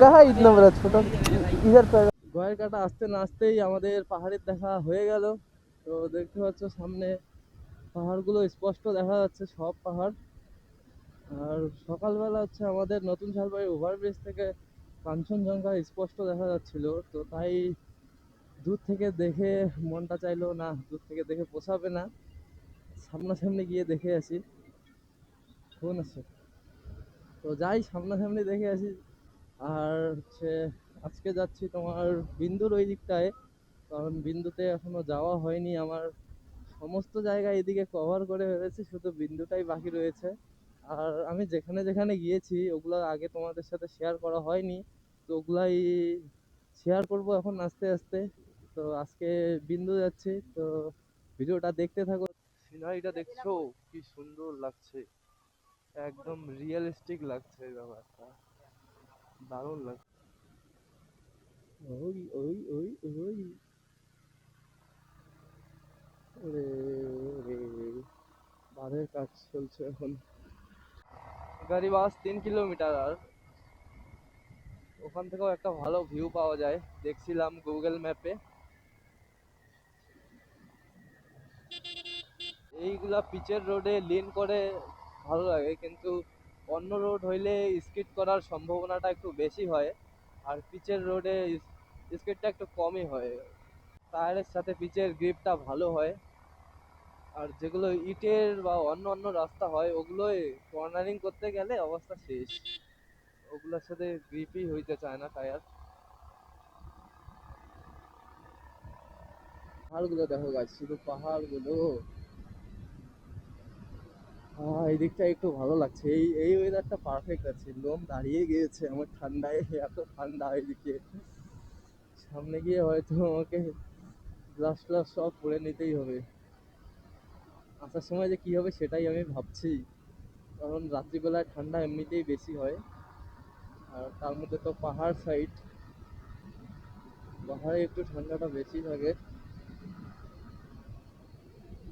কাহা ইতনা বড় ছোট ইধার গয়ের কাটা আসতে না আসতেই আমাদের পাহাড়ের দেখা হয়ে গেল। তো দেখতে পাচ্ছ সামনে পাহাড়গুলো স্পষ্ট দেখা যাচ্ছে, সব পাহাড়। আর সকালবেলা হচ্ছে আমাদের নতুন শালবাড়ি ওভারব্রিজ থেকে কাঞ্চনজঙ্ঘা স্পষ্ট দেখা যাচ্ছিল। তো তাই দূর থেকে দেখে মনটা চাইলো, না, দূর থেকে দেখে পোষাবে না। সামনাসামনি গিয়ে দেখে আসি। ফোন আছে তো যাই, সামনাসামনি দেখে আসি। আর হচ্ছে আজকে যাচ্ছি তোমার বিন্দুর ওই দিকটায়, কারণ বিন্দুতে এখনও যাওয়া হয়নি। আমার সমস্ত জায়গা এদিকে কভার করে ফেলেছি, শুধু বিন্দুটাই বাকি রয়েছে। আর আমি যেখানে যেখানে গিয়েছি, ওগুলো আগে তোমাদের সাথে শেয়ার করা হয়নি। তো ওগুলাই শেয়ার করব এখন আস্তে আস্তে। তো আজকে বিন্দু যাচ্ছি, তো ভিডিওটা দেখতে থাকো। সিনারিটা দেখছ? কি সুন্দর লাগছে। একদম রিয়েলিস্টিক লাগছে ব্যাপারটা। দারুণ লাগছে ওই ওই ওই ওই। ওরে ওরে বাঁধের কাজ চলছে এখন। গাড়ি বাস তিন কিলোমিটার আর। ওখান থেকেও একটা ভালো ভিউ পাওয়া যায়। দেখছিলাম গুগল ম্যাপে এইগুলা পিচের রোডে লিন করে ভালো লাগে কিন্তু অন্য রোড হইলে স্কিড করার সম্ভাবনাটা একটু বেশি হয়, আর পিচের রোডে স্কিডটা একটু কমই হয়। টায়ারের সাথে পিচের গ্রিপটা ভালো হয়, আর যেগুলো ইটের বা অন্য অন্য রাস্তা হয় ওগুলোই কর্নারিং করতে গেলে অবস্থা শেষ। ওগুলোর সাথে গ্রিপই হইতে চায় না টায়ার। পাহাড়গুলো দেখো গাছ শুধু পাহাড়গুলো। এই দিকটা একটু ভালো লাগছে। এই এই ওয়েদারটা পারফেক্ট আছে। লোম দাঁড়িয়ে গিয়েছে। আমার ঠান্ডায়, এত ঠান্ডা এদিকে। সামনে গিয়ে হয়তো আমাকে গ্লাস ট্লাস সব পরে নিতেই হবে। আসার সময় যে কি হবে সেটাই আমি ভাবছি। কারণ রাত্রিবেলায় ঠান্ডা এমনিতেই বেশি হয়। আর তার মধ্যে তো পাহাড় সাইড পাহাড়ে একটু ঠান্ডাটা বেশি থাকে।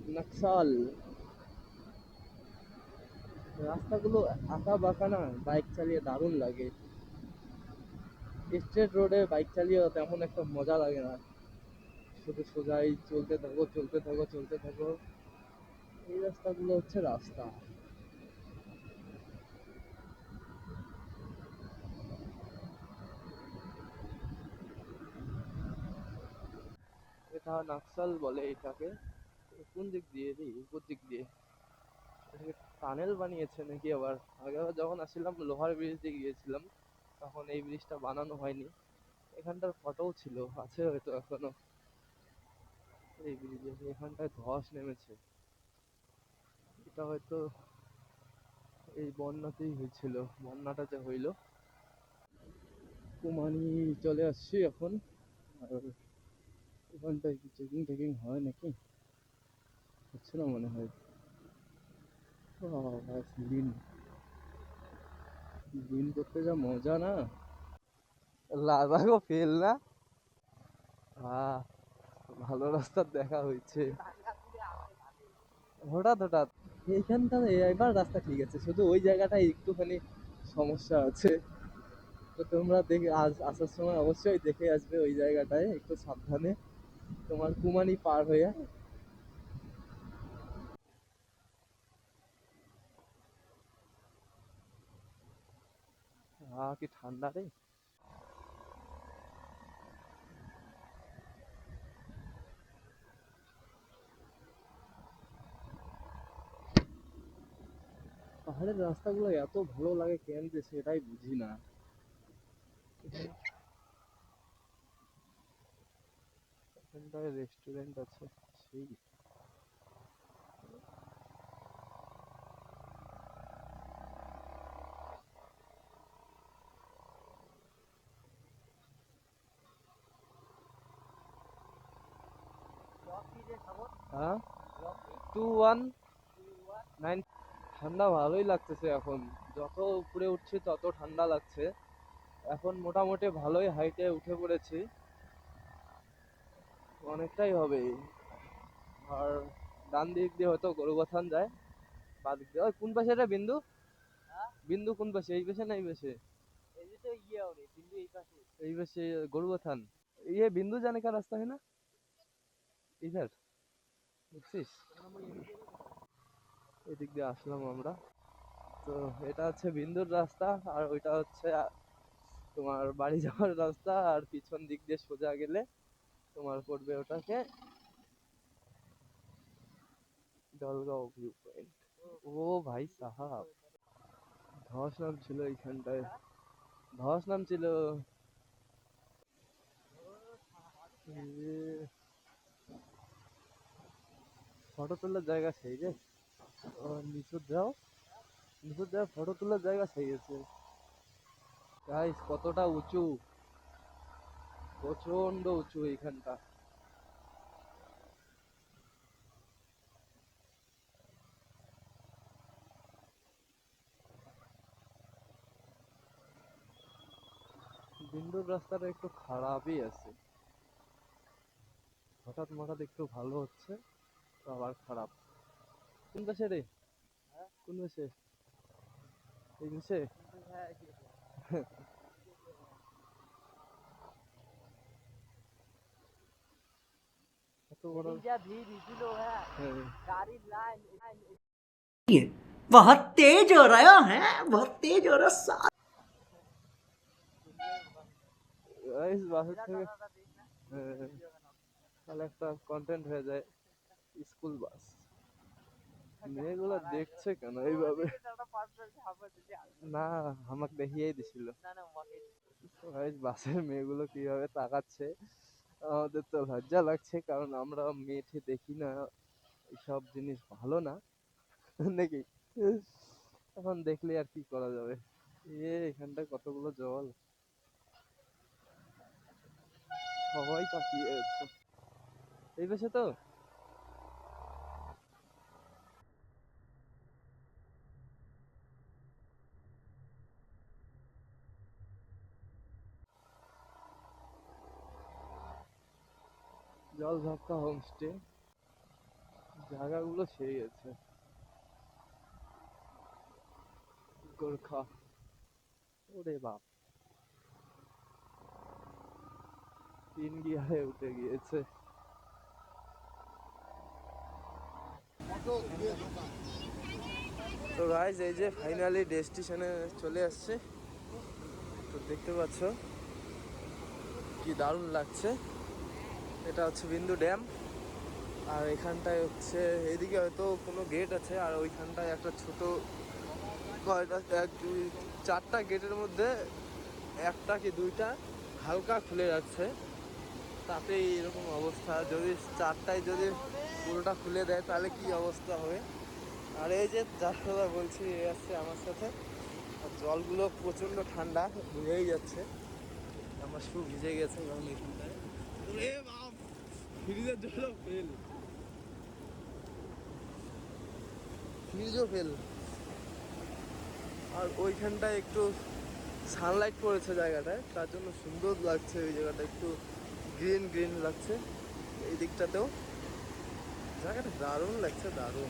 নকশাল। রাস্তাগুলো আঁকা বাঁকা না, বাইক চালিয়ে দারুণ লাগে। স্ট্রেট রোডে বাইক চালিয়ে তেমন একটা মজা লাগে না। শুধু সোজাই চলতে থাকো চলতে থাকো চলতে থাকো। এই রাস্তাগুলো হচ্ছে রাস্তা। এটা নাকশাল বলে এটাকে। কোন দিক দিয়ে রে? উপর দিক দিয়ে। টানেল বানিয়েছে নাকি আবার? আগেবার যখন আসছিলাম লোহার ব্রিজ দিয়ে গিয়েছিলাম, তখন এই ব্রিজটা বানানো হয়নি। এখানটার ফটোও ছিল, আছে হয়তো এখনও। এই ব্রিজে এখানটায় ধস নেমেছে। এটা হয়তো এই বন্যাতেই হয়েছিল, বন্যাটা যে হইল। কুমানি, চলে আসছি এখন। আর ওখানটায় কি চেকিং টেকিং হয় নাকি? হচ্ছে না মনে হয়। লিন লিন করতে যা মজা না। লাদাখও ফেল না? হ্যাঁ ভালো রাস্তার দেখা হয়েছে। হঠাৎ হঠাৎ। এইখানটা এবার রাস্তা ঠিক আছে শুধু ওই জায়গাটায় একটুখানি সমস্যা আছে। তো তোমরা দেখে আজ আসার সময় অবশ্যই দেখে আসবে ওই জায়গাটায় একটু সাবধানে। তোমার কুমানি পার হয়ে আহ কি ঠান্ডা রে পাহাড়ের রাস্তাগুলো এত ভালো লাগে কেন যে সেটাই বুঝি না। রেস্টুরেন্ট আছে সেই। হ্যাঁ? ঠান্ডা ভালোই লাগতেছে এখন। যত উপরে উঠছি তত ঠান্ডা লাগছে। এখন মোটামুটি ভালোই হাইটে উঠে পড়েছি। অনেকটাই হবে। আর ডান দিক দিয়ে হয়তো গরুবাথান যায়। বা দিক দিয়ে কোন পাশে এটা বিন্দু? বিন্দু কোন পাশে? এই পাশে না এই পাশে? এই পাশে। গরুবাথান ইয়ে বিন্দু জানে কার রাস্তা হয় না? ইধার। বুঝছিস? এদিক দিয়ে আসলাম আমরা। তো এটা হচ্ছে বিন্দুর রাস্তা, আর ওইটা হচ্ছে তোমার বাড়ি যাওয়ার রাস্তা, আর পিছন দিক দিয়ে সোজা গেলে তোমার পড়বে ওটাকে জলগাঁও ভিউ পয়েন্ট ও ভাই সাহাব, ধস নাম ছিল এইখানটায়। ধস নাম ছিল ফটো তোলার জায়গা সেই রে নিচু যাও নিচু যাও ফটো তোলার জায়গা সেই আছে। গাইস কতটা উঁচু? প্রচণ্ড উঁচু এইখানটা। বিন্দুর রাস্তাটা একটু খারাপই আছে। হঠাৎ হঠাৎ একটু ভালো হচ্ছে। তো আবার খারাপ কোন পাশে রে কোন পাশে এই পাশে এত বড় जा भी बिजलो है হ্যাঁ। गाड़ी लाइन लाइन बहुत तेज हो रहा है बहुत तेज हो रहा है Guys, বাসা থেকে হ্যাঁ, তাহলে একটা কন্টেন্ট হয়ে যায় স্কুল বাস। মেয়েগুলো দেখছে কেন এইভাবে? না আমাকে দেখিয়েই দিছিল। বাসের মেয়েগুলো কীভাবে তাকাচ্ছে? আমাদের তো লজ্জা লাগছে কারণ আমরা মেয়েঠে দেখি না এইসব জিনিস ভালো না। নাকি? এখন দেখলে আর কি করা যাবে? এ এখানটায় কতগুলো জল। সবাই তাকিয়ে আছে। এই পাশে তো? জল ঝাপকা হোমস্টে, জায়গাগুলো সেই আছে গোর্খা। ওরে বাপ। তিন গিয়ারে উঠে গিয়েছে। তো গাইজ এই যে ফাইনালি ডেস্টিনেশনে চলে আসছে। তো দেখতে পাচ্ছ কি দারুণ লাগছে। এটা হচ্ছে বিন্দু ড্যাম। আর এখানটায় হচ্ছে, এদিকে হয়তো কোনো গেট আছে, আর ওইখানটায় একটা ছোট কয়টা, এক, দুই, চারটা গেটের মধ্যে একটা কি দুইটা হালকা খুলে যাচ্ছে। তাতেই এরকম অবস্থা। যদি চারটায় যদি পুরোটা খুলে দেয়, তাহলে কি অবস্থা হবে? আর এই যে যার বলছি, এ আসছে আমার সাথে। আর জলগুলো প্রচণ্ড ঠান্ডা বুঝেই যাচ্ছে। আমার শু ভিজে গেছে কারণ এখানটায়। ওরে বাপ ফ্রিজের জলও ফেল ফ্রিজও ফেল আর ওইখানটায় একটু সানলাইট পড়েছে জায়গাটায় তার জন্য সুন্দর লাগছে ওই জায়গাটা একটু গ্রিন গ্রিন লাগছে এই দিকটাতেও জায়গাটা দারুণ লাগছে দারুণ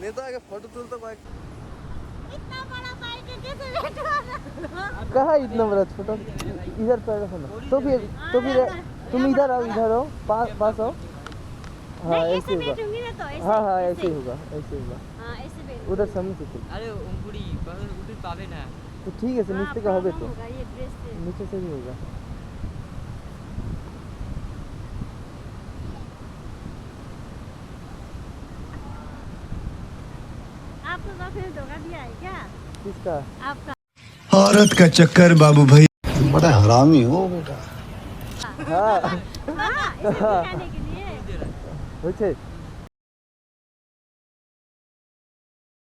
নে তো আগে ফটো তুলতে কয়েক इतना बड़ा बाइक है कैसे बैठा कहा इतना बड़ा छोटा इधर पैर रखो ना तो फिर तो फिर तुम इधर आओ इधर आओ पास पास आओ। हाँ ऐसे होगा। हाँ हाँ ऐसे होगा ऐसे होगा। उधर सामने से अरे उंगली उधर पावे ना। तो ठीक है से नीचे का तो। होगा तो नीचे से भी होगा। आपका औरत का चक्कर बाबू भाई। बड़ा हरामी हो बेटा। हाँ हाँ